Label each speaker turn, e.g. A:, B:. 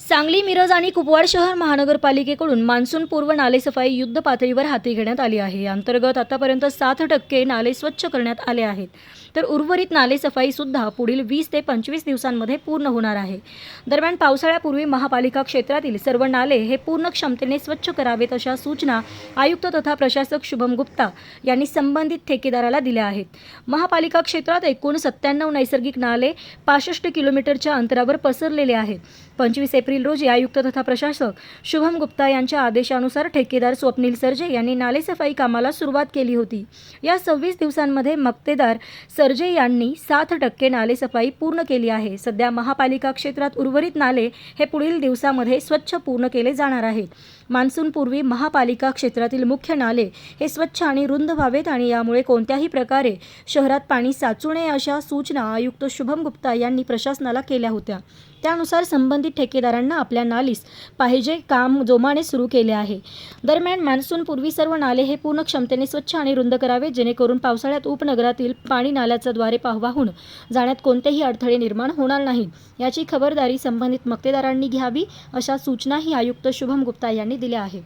A: सांगली मिरज आणि कुपवाड शहर महानगरपालिकेकडून मान्सूनपूर्व नालेसफाई युद्ध पातळीवर हाती घेण्यात आली आहे. अंतर्गत आतापर्यंत सात टक्के नाले स्वच्छ करण्यात आले आहेत. तर उर्वरित नालेसफाई सुद्धा पुढील वीस ते पंचवीस दिवसांमध्ये पूर्ण होणार आहे. दरम्यान पावसाळ्यापूर्वी महापालिका क्षेत्रातील सर्व नाले हे पूर्ण क्षमतेने स्वच्छ करावेत अशा सूचना आयुक्त तथा प्रशासक शुभम गुप्ता यांनी संबंधित ठेकेदाराला दिल्या आहेत. महापालिका क्षेत्रात एकूण सत्त्याण्णव नैसर्गिक नाले पासष्ट किलोमीटरच्या अंतरावर पसरलेले आहेत. पंचवीस एप्रिल रोजी आयुक्त तथा प्रशासक शुभम गुप्ता यांच्या आदेशानुसार ठेकेदार स्वप्नील सर्जे यांनी नालेसफाई कामाला सुरुवात केली होती. या सव्वीस दिवसांमध्ये मक्तेदार सर्जे यांनी सात टक्के नालेसफाई पूर्ण केली आहे. सध्या महापालिका क्षेत्रात उर्वरित नाले हे पुढील दिवसामध्ये स्वच्छ पूर्ण केले जाणार आहेत. मान्सूनपूर्वी महापालिका क्षेत्रातील मुख्य नाले हे स्वच्छ आणि रुंद व्हावेत आणि यामुळे कोणत्याही प्रकारे शहरात पाणी साचू नये अशा सूचना आयुक्त शुभम गुप्ता यांनी प्रशासनाला केल्या होत्या. त्यानुसार संबंधित ठेकेदारांना आपल्या नालीस पाहिजे काम जोमाने सुरू केले आहे. दरम्यान मान्सूनपूर्वी सर्व नाले हे पूर्ण क्षमतेने स्वच्छ आणि रुंद करावे जेणेकरून पावसाळ्यात उपनगरातील पाणी नाल्याचा द्वारे वाहून जाण्यात कोणतेही अडथळे निर्माण होणार नाहीत याची खबरदारी संबंधित मक्तेदारांनी घ्यावी अशा सूचनाही आयुक्त शुभम गुप्ता यांनी दिल्या आहेत.